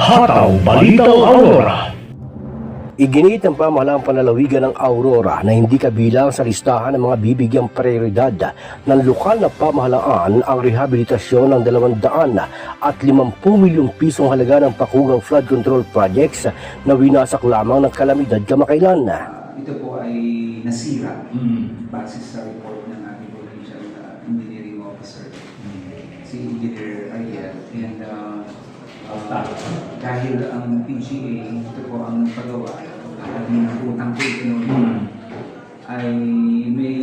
Hataw Balitang Aurora. Iginit ng pamahalang panlalawigan ng Aurora na hindi kabilang sa listahan ng mga bibigyang prioridad ng lokal na pamahalaan ang rehabilitasyon ng 200 at 50 milyong pisong halaga ng pakugang flood control projects na winasak lamang ng kalamidad kamakailan. Ito po ay nasira base sa report ng ating provincial uh, engineering officer, si Engineer Ariel. And uh, dahil ang PGA, ito po ang nagpagawa at minakutang po ito ay may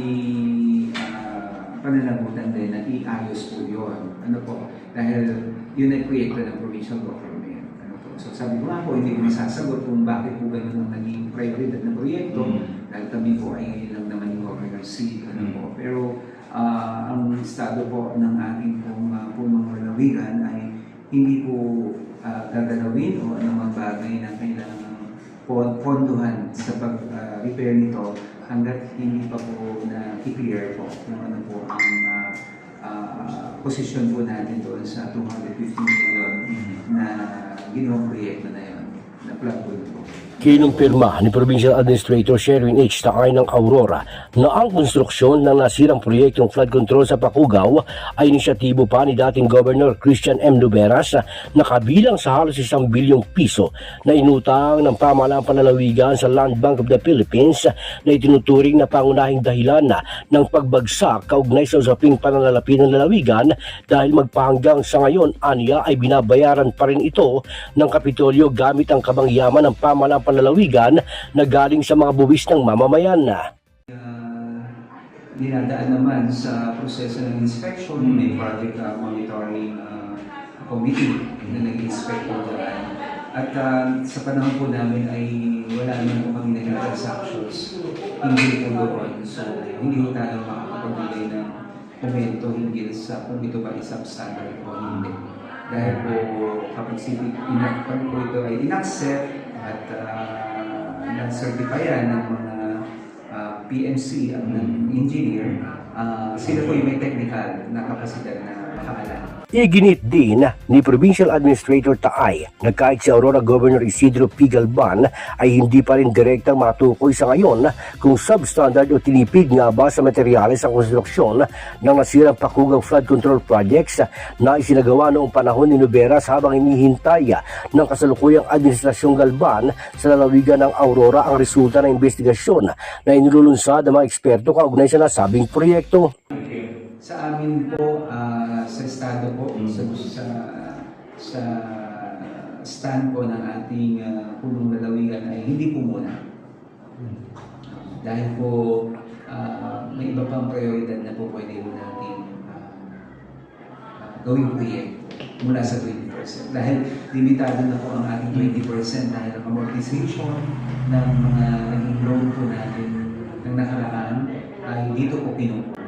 uh, pananagutan din na iayos po yun. Ano po? Dahil yun ay proyekto ng provincial government. Ano po? So sabi ko nga po, hindi ko masasagot kung bakit po ganun ang naging prioridad ng proyekto. Dahil kami po ay ngayon lang naman yung governor seat. Ano po? Pero ah, ang estado po ng ating pong uh, punong lalawigan ay hindi po ah, gagalawin o anumang bagay na kailangan pon- ponduhan sa pag-repair nito hanggat hindi pa po na i-clear po kung ano po ang ah, ah, posisyon po natin doon sa 250 million na ginawang proyekto na yun, na plug po. Kinumpirma ni Provincial Administrator Sherwin H. Takay ng Aurora na ang konstruksyon ng nasirang proyektong flood control sa Pakugaw ay inisyatibo pa ni dating Governor Christian M. Luberas na kabilang sa halos isang bilyong piso na inutang ng pamahalaang panlalawigan sa Land Bank of the Philippines na itinuturing na pangunahing dahilan ng pagbagsak kaugnay sa usaping pananalapi ng lalawigan dahil magpahanggang sa ngayon aniya ay binabayaran pa rin ito ng Kapitolyo gamit ang kabangyaman ng pamahalaang panlalawigan na galing sa mga buwis ng mamamayan. uh, dinadaan naman sa proseso ng inspection, may project uh, monitoring uh, committee na nag-inspect po dyan. At uh, sa panahon po namin ay wala naman po kami naging transactions hindi po doon. So, hindi po tayo makakapagbigay ng komento hinggil sa kung ito ba ay o hindi. Dahil po kapag si inak po ito ay inaccept at uh, na-certifyan ng mga uh, PMC ang ng engineer, uh, sila po yung may technical na kapasidad na makaalam. Iginit din ni Provincial Administrator Taay na kahit si Aurora Governor Isidro P. Galban ay hindi pa rin direktang matukoy sa ngayon kung substandard o tinipid nga ba sa materyales ang konstruksyon ng nasirang pakugang flood control projects na isinagawa noong panahon ni Nuberas habang hinihintay ng kasalukuyang administrasyong Galban sa lalawigan ng Aurora ang resulta ng investigasyon na inilulunsad ng mga eksperto kaugnay sa nasabing proyekto. Sa amin po, ah, sa estado po, sa, sa, sa stand po ng ating ah, punong lalawigan ay hindi po muna. Dahil po ah, may iba pang prioridad na po pwede po natin ah, ah, gawing proyekto mula sa 20%. Dahil limitado na po ang ating 20% dahil ang amortization ng mga naging loan po natin ng nakaraan ay dito po pinupunan.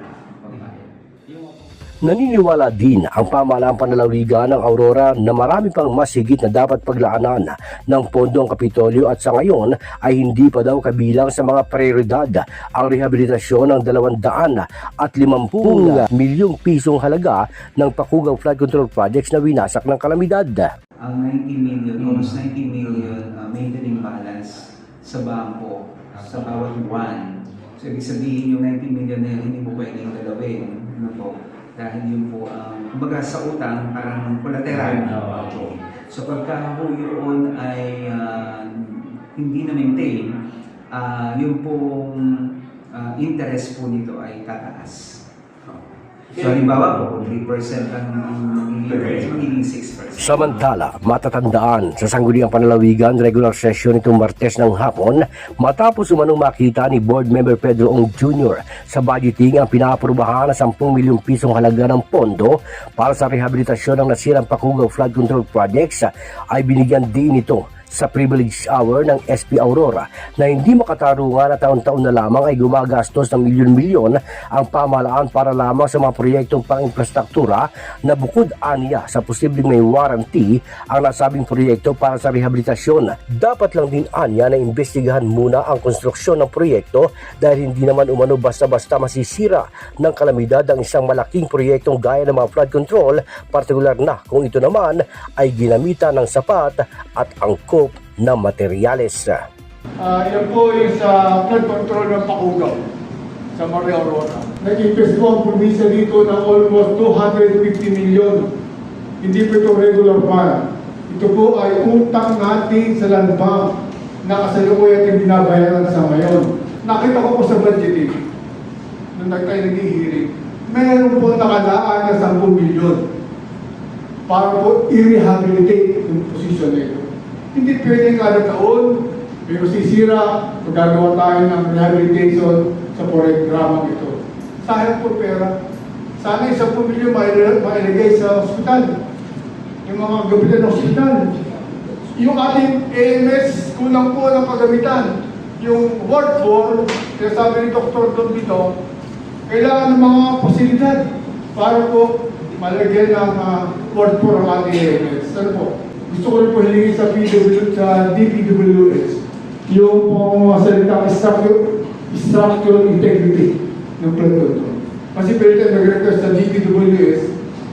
Naniniwala din ang pamahalaang panlalawigan ng Aurora na marami pang mas higit na dapat paglaanan ng pondo ang Kapitolyo at sa ngayon ay hindi pa daw kabilang sa mga prioridad ang rehabilitasyon ng 200 at 50 milyong pisong halaga ng pakugang flood control projects na winasak ng kalamidad. ang 90 million, almost 90 million uh, maintaining balance sa bangko sa bawat buwan. So, ibig sabihin yung 90 million na yun, hindi mo pwedeng galawin. Ano po? Dahil yun po, um, kumbaga sa utang, parang collateral. So, pagka ho yun ay uh, hindi na maintain, uh, yung pong uh, interest po nito ay tataas. So, halimbawa po, kung 3% ang magiging magiging 6%. Samantala, matatandaan sa sangguniang panlalawigan regular session nitong Martes ng hapon matapos umanong makita ni Board Member Pedro Ong Jr. sa budgeting ang pinaprubahan na 10 milyong pisong halaga ng pondo para sa rehabilitasyon ng nasirang Pakugaw Flood Control Projects ay binigyan din ito sa privilege hour ng SP Aurora na hindi makatarungan na taon-taon na lamang ay gumagastos ng milyon-milyon ang pamahalaan para lamang sa mga proyektong pang-infrastruktura na bukod aniya sa posibleng may warranty ang nasabing proyekto para sa rehabilitasyon. Dapat lang din anya na imbestigahan muna ang konstruksyon ng proyekto dahil hindi naman umano basta-basta masisira ng kalamidad ang isang malaking proyektong gaya ng mga flood control, partikular na kung ito naman ay ginamitan ng sapat at angkop na materyales. Ah, yan po yung sa flood control ng Pakugaw sa Maria Aurora. Nag-invest po ang probinsya dito ng almost 250 million. Hindi po ito regular fund. Ito po ay utang natin sa land bank na kasalukuyan yung binabayaran sa ngayon. Nakita ko po sa budgeting nung nagtayo nag-hearing. Meron po nakalaan na 10 million para po i-rehabilitate yung position na ito. Hindi pwedeng kada taon may masisira, magagawa tayo ng rehabilitation sa programa ito. Sayang po pera. Sana isang mail- mailagay sa ospital. Yung mga gabitan ng ospital. Yung ating AMS, kulang po ng paggamitan. Yung ward 4, kaya sabi ni Dr. Don Vito, kailangan ng mga pasilidad para po malagyan ng uh, ward 4 ang ating AMS. Ano po? Gusto ko rin po hilingin sa, PW, sa DPWS yung mga salitang structure, structural integrity ng flood control. Kasi pwede tayo nag-request sa DPWS,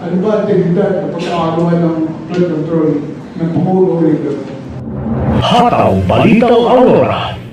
ano ba ang integridad ng pagkakagawa ng flood control ng Pakulo River. Hataw Balitaw Aurora